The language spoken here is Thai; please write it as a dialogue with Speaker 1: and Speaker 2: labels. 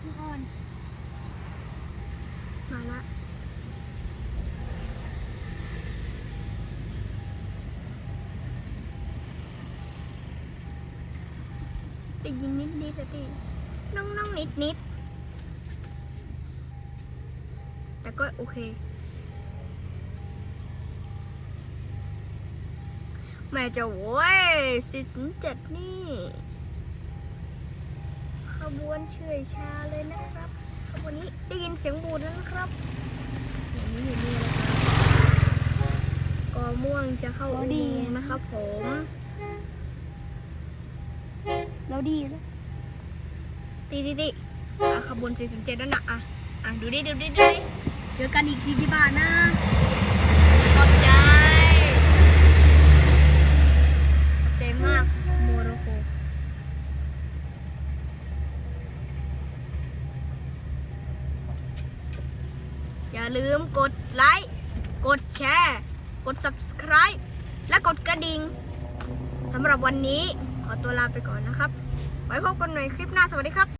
Speaker 1: ทุกคน
Speaker 2: มาละได้ยินนิดนิดๆอะพี่น้องน้องนิดนิดๆแต่ก็โอเคแม่จะโว้ยสี่สิบเจ็ดนี่ บวนเฉอยชาเลยนะครับขบวนนี้ได้ยินเสียงบูดแล้วนะครับอย่างนี้อยู่นี่นะครับกอม่วงจะเข้าอุโมงค์นะครับผม
Speaker 1: เราดีแล้ว
Speaker 2: ตีตีตีอะขบวน47นั่นน่ะอะอะดูดิดูดิดูดิ
Speaker 1: เจอกันอีกทีที่บ้านนะ
Speaker 2: อย่าลืมกดไลค์ กดแชร์ กด subscribe และกดกระดิ่งสำหรับวันนี้ขอตัวลาไปก่อนนะครับ ไว้พบกันในคลิปหน้าสวัสดีครับ